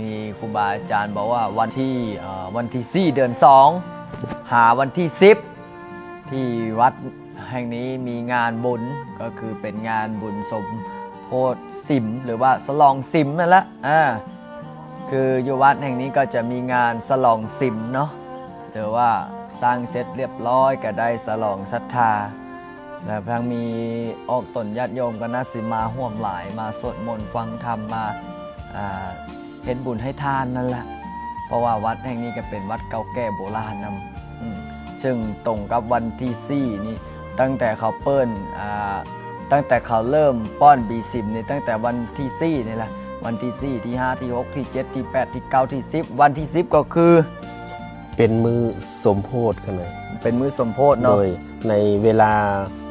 มีครูบาอาจารย์บอกว่าวันที่วันที่ 4 เดือน 2 หาวันที่ 10 ที่วัดแห่งนี้มีงานบุญก็คือเป็นงานบุญสมโพธิสิม หรือว่าสลองสิมนั่นแหละอ่าคืออยู่วัดแห่งนี้ก็จะมีงานสลองสิมเนาะแต่ว่าสร้างเสร็จเรียบร้อยก็ได้สลองศรัทธาแล้วพังมีออกตนญาติโยมก็น่าสิมาห่วมหลายมาสวดมนต์ฟังธรรมมาอ่า เฮ็ดบุญให้ทานนั่นแหละ เพราะว่าวัดแห่งนี้ก็เป็นวัดเก่าแก่โบราณนำอืมซึ่งตรงกับวันที่ 4 นี่ ตั้งแต่เขาเปิ้นอ่าตั้งแต่เขาเริ่มป้อนบีซิมนี่ตั้งแต่วันที่4นี่แหละวันที่ 4 ที่ 5 ที่ 6 ที่ 7 ที่ 8 ที่ 9 ที่ 10 วันที่ 10 ก็คือ เป็นมือสมโพธกันเลยเป็นมื้อสมโพธิโดเนาะยในเวลา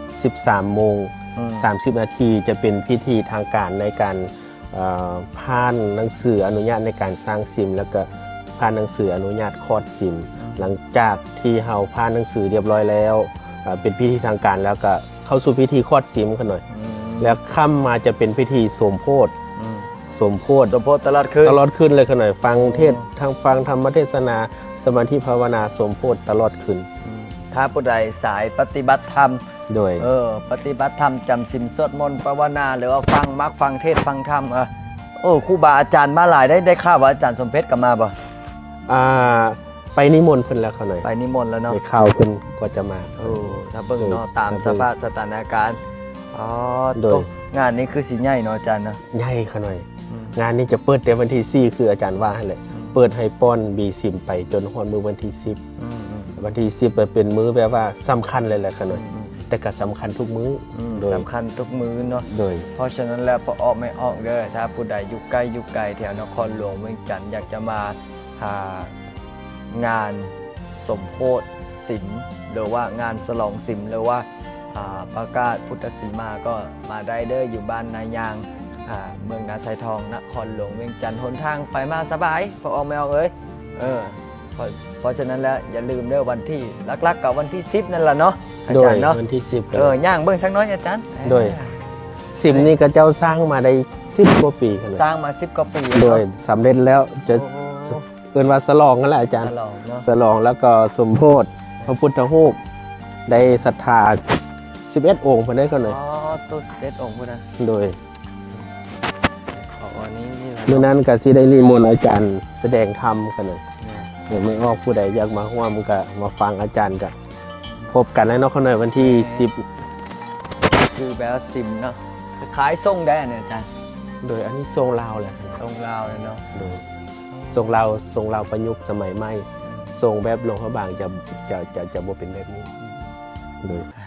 13โมงอืม30 นาทีจะเป็นพิธีทางการในการเอ่อ ผ่านหนังสืออนุญาตในการสร้างซิม แล้วก็ผ่านหนังสืออนุญาตคลอดซิม หลังจากที่เฮาผ่านหนังสือเรียบร้อยแล้วเอ่อเป็นพิธีทางการแล้วก็เข้าสู่พิธีคลอดซิมกันหน่อยอืมแล้วค่ำมาจะเป็นพิธีสมโพธอืมสมโพธสมโพธิตลอดคืนตลอดขึ้นเลยกันหน่อยฟังเทศโอ้ทางฟังธรรมเทศนาสมาธิภาวนาสมโพธตลอดขึ้น ถ้าผู้ใดสายปฏิบัติธรรม โดย เออ ปฏิบัติธรรมจำสินสวดมนต์ภาวนา หรือว่าฟังมักฟังเทศน์ฟังธรรมเออโอ้ครูบาอาจารย์มาหลายได้ได้ข่าวว่าอาจารย์สมเพชรกลับมาบ่อ่า ไปนิมนต์เพิ่นแล้วเขาหน่อยไปนิมนต์แล้วเนาะ ไปเข้าเพิ่นก็จะมา โอ้ถ้าเบิ่งเนาะโอ้ตามถ้าสเบิ่งภาพสถานการณ์อ๋อโดยตกงานนี้คือสีใหญ่เนาะอาจารย์เนาะ ใหญ่เขาหน่อย อืม งานนี้จะเปิดแต่วันที่ 4 คืออาจารย์ว่าให้เลยเปิดให้ป้อนบีซิมไปจนฮอดมือวันที่อืมอืม10วันที่ 10เปิดเป็นมื้อแบบว่าสำคัญเลยแหละเขาหน่อย อืม แต่ก็สำคัญทุกมื้ออืมโดยสำคัญทุกมื้อเนาะ โดย เพราะฉะนั้นแล้วพอออกไม่ออกเด้อถ้าผู้ใดอยู่ใกล้อยู่ไกลแถวนครหลวงเวียงจันทร์อยากจะมาหางานสมโพธิสิมหรือว่างานสลองสิมหรือว่าอ่าประกาศพุทธสีมาก็มาได้เด้ออยู่บ้านนายางอ่าเมืองนาไซทองนครหลวงเวียงจันทร์หนทางไปมาสบายพอออกไม่ออกเอ้ยเออเพราะเพราะฉะนั้นแล้วอย่าลืมเด้อวันที่ลักๆกับวันที่ 10 นั่นแหละเนาะ อาโดจายรย์เนาะวันที่10ก็เออย่างเบิ่งสักน้อยอาจารย์โดยสิมนี่ก็เจ้าสร้างมาได้10กว่าปีเขาหน่อยสร้างมา10กว่าปีโดยสำเร็จแล้วจะโอ้เอินว่าสลองนั่นแหละอาจารย์ตลอดเนาะสลองแล้วก็สมโพธพระพุทธรูปได้ศรัทธา11 องค์พอได้ก็เลยอ๋อตัวสเต็องค์พุ่นนะโดยอ๋ออันนี้นี่แหละเมื่อนั้นก็สิได้นิมนต์อาจารย์แสดงธรรมกันเลยเนี่ยเดี๋ยวไม่ออกผู้ใดอยากมาร่วมก็มาฟังอาจารย์กัน พบกันแล้วเนาะเขาหน่อยวันที่ คือแบบว่าซิมเนาะคล้ายๆส่งได้เนี่ยอาจารย์10 โดยอันนี้ทรงลาวแหละส่งลาวเลยเนาะโดยทรงลาวทรงลาวประยุกต์สมัยใหม่ทรงแบบหลวงพระบางจะจะจะจะบ่เป็นแบบนี้โดยก็